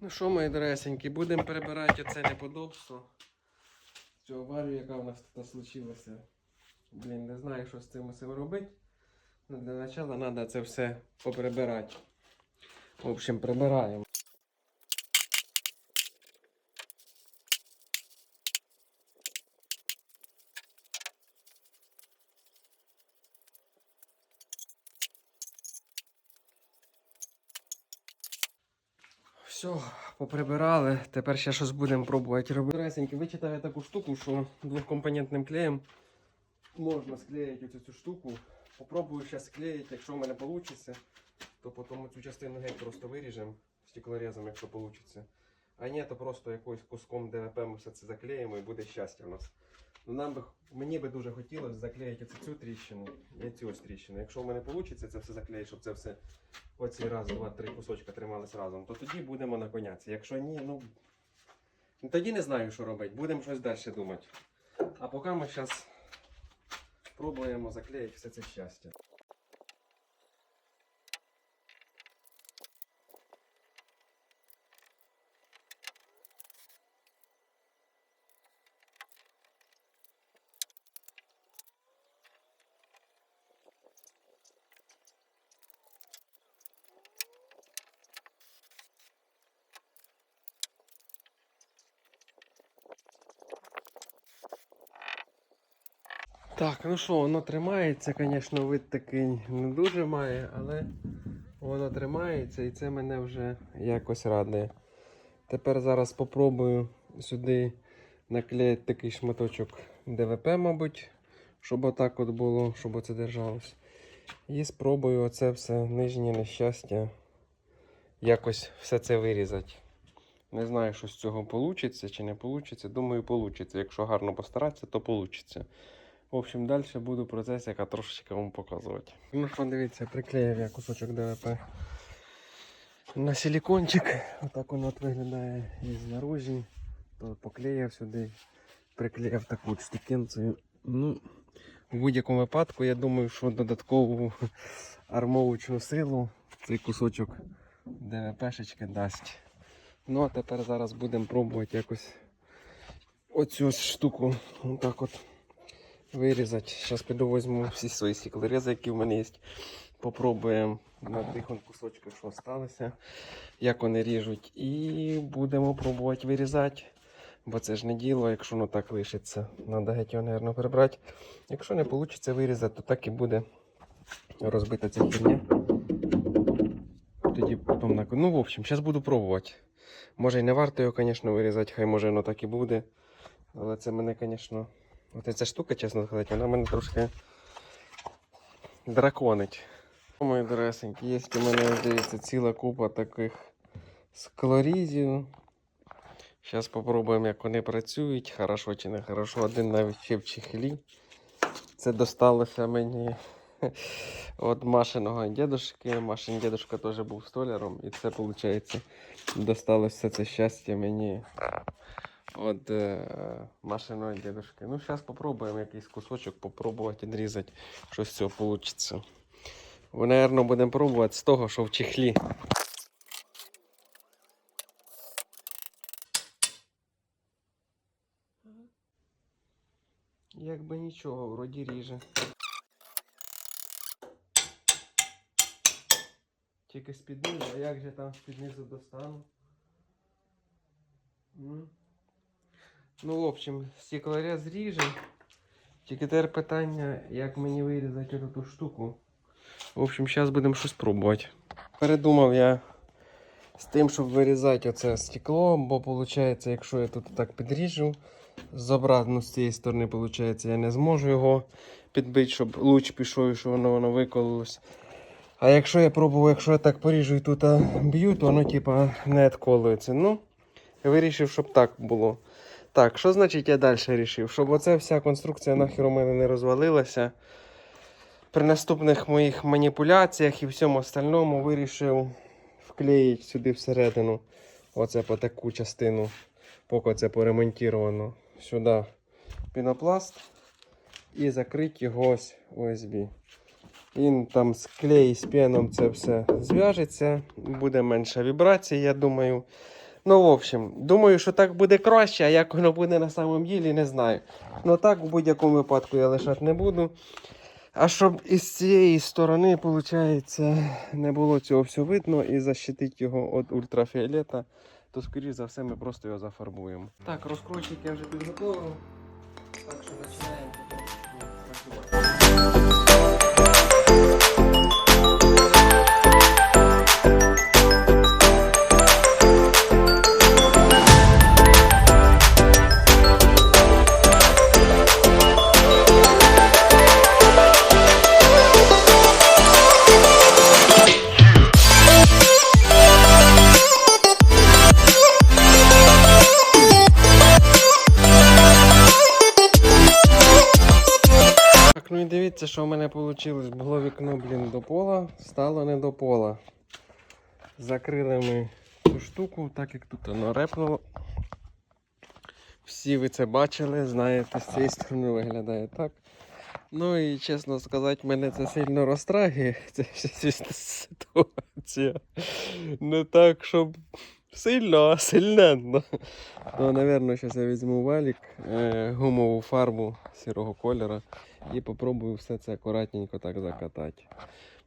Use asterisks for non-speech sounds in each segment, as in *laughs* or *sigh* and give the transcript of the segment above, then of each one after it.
Ну що, мої доресенькі, будемо перебирати оце неподобство. Цю аварію, яка в нас тут случилася. Блін, не знаю, що з цим усім робити. Ну, для початку треба це все поприбирати. В общем, прибираємо. Все, поприбирали. Тепер ще щось будемо пробувати робити. Ресеньки, вичитаю таку штуку, що двохкомпонентним клеєм можна склеїти оцю цю штуку. Попробую зараз склеїти, якщо в мене вийде, то потім цю частину геть просто виріжемо стеклорезом, якщо вийде. А ні, то просто якоюсь куском ДВП ми все це заклеїмо і буде щастя у нас. Ну, нам би, мені би дуже хотілося заклеїти цю тріщину і цю ось тріщину. Якщо в мене вийде це все заклеїти, щоб це все оці раз, два, три кусочка тримались разом, то тоді будемо на коняці. Якщо ні, ну ну, тоді не знаю, що робити. Будемо щось далі думати. А поки ми зараз пробуємо заклеїти все це щастя. Так, ну що, воно тримається, звісно, вид такий не дуже має, але воно тримається і це мене вже якось радує. Тепер зараз спробую сюди наклеїти такий шматочок ДВП, мабуть, щоб отак от було, щоб оце держалось. І спробую оце все нижнє нещастя якось все це вирізати. Не знаю, що з цього вийде чи не вийде. Думаю, вийде. Якщо гарно постаратися, то вийде. В общем, далі буду процес, яка трошечки вам показувати. Ну що, дивіться, приклеїв я кусочок ДВП на силикончик. Отак воно от виглядає і знаружі. То поклеїв сюди, приклеїв таку от штукенцію. Ну, в будь-якому випадку, я думаю, що додаткову армовочну силу цей кусочок ДВПшечки дасть. Ну а тепер зараз будемо пробувати якось оцю штуку отак от вирізати. Зараз піду візьму всі свої стеклорези, які в мене є. Попробуємо на тих кусочках, що залишилося, як вони ріжуть. І будемо пробувати вирізати. Бо це ж не діло, якщо воно так лишиться. Треба геть його, мабуть, прибрати. Якщо не вийде вирізати, то так і буде розбита ця херня. Тоді потім на... Ну, в общем, зараз буду пробувати. Може і не варто його, звісно, вирізати, хай може воно так і буде. Але це мене, звісно. От ця штука, чесно сказати, вона мене трошки драконить. Мої доресенькі, є у мене, здається, ціла купа таких склорізів. Зараз спробуємо, як вони працюють, хорошо чи не хорошо. Один навіть ще в чехлі. Це досталося мені *laughs* від Машиного дідушки. Машин дідушка теж був столяром. І це, виходить, досталося це щастя мені від е, Машиного дідушки. Ну, зараз спробуємо якийсь кусочок попробувати відрізати, що з цього вийде. Ми, мабуть, будемо пробувати з того, що в чехлі. Якби нічого, вроді ріже. Тільки з-під низу, а як же там з-під низу достану? Ну, в общем, стеклорез ріже. Тільки тепер питання, як мені вирізати ту штуку. В общем, зараз будемо щось пробувати. Передумав я з тим, щоб вирізати оце стекло, бо виходить, якщо я тут так підріжу, з обратно з цієї сторони, виходить, я не зможу його підбити, щоб луч пішов і щоб воно, воно викололось. А якщо я пробую, якщо я так поріжу і тут б'ю, то воно типа не відколується. Ну, вирішив, щоб так було. Так, що значить я далі вирішив? Щоб оця вся конструкція нахер у мене не розвалилася. При наступних моїх маніпуляціях і всьому остальному вирішив вклеїти сюди всередину оце по таку частину, поки це поремонтовано. Сюди пінопласт і закрити його ось USB. Він там з клей з пеном це все зв'яжеться, буде менша вібрація, я думаю. Ну, в общем, думаю, що так буде краще, а як воно буде на самом ділі, не знаю. Ну так, в будь-якому випадку я лишати не буду. А щоб із цієї сторони, виходить, не було цього все видно і защитити його від ультрафіолета, то, скоріш за все, ми просто його зафарбуємо. Так, розкройчик я вже підготував. Так що починаємо що в мене вийшло. Було вікно, блін, до пола, стало не до пола. Закрили ми цю штуку, так як тут воно репнуло. Всі ви це бачили, знаєте, з цієї сторони виглядає так. Ну і чесно сказати, мене це сильно розтрагує, *laughs* ця вся ситуація. Не так, щоб сильно, сильненно. Ну, напевно, зараз я візьму валік, е, гумову фарбу сірого кольору і попробую все це акуратненько так закатати.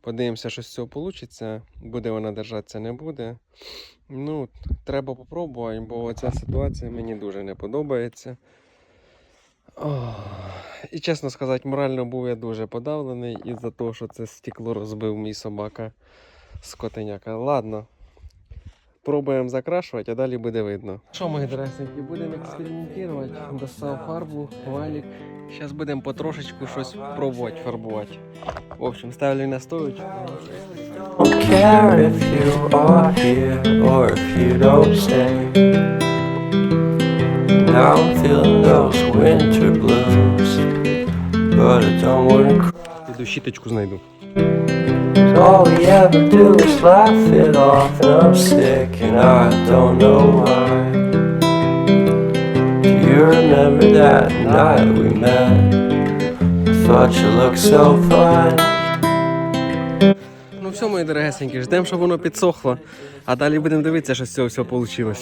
Подивимося, що з цього вийде. Буде вона держатися, не буде. Ну, треба попробувати, бо ця ситуація мені дуже не подобається. Ох. І чесно сказати, морально був я дуже подавлений із-за того, що це стекло розбив мій собака скотиняка. Ладно. Пробуємо закрашувати, а далі буде видно. Що, мої дорогенькі, будемо експериментувати. Достав фарбу, валік. Зараз будемо потрошечку щось пробувати фарбувати. В общем, ставлю на cry. Піду щіточку знайду. 'Cause all we ever do is laugh it off, and I'm sick and I don't know why. Do you remember that night we met? I thought you looked so fine. Ну все, мої дорогесенькі, ждемо, щоб воно підсохло, а далі будемо дивитися, що з цього все вийшло.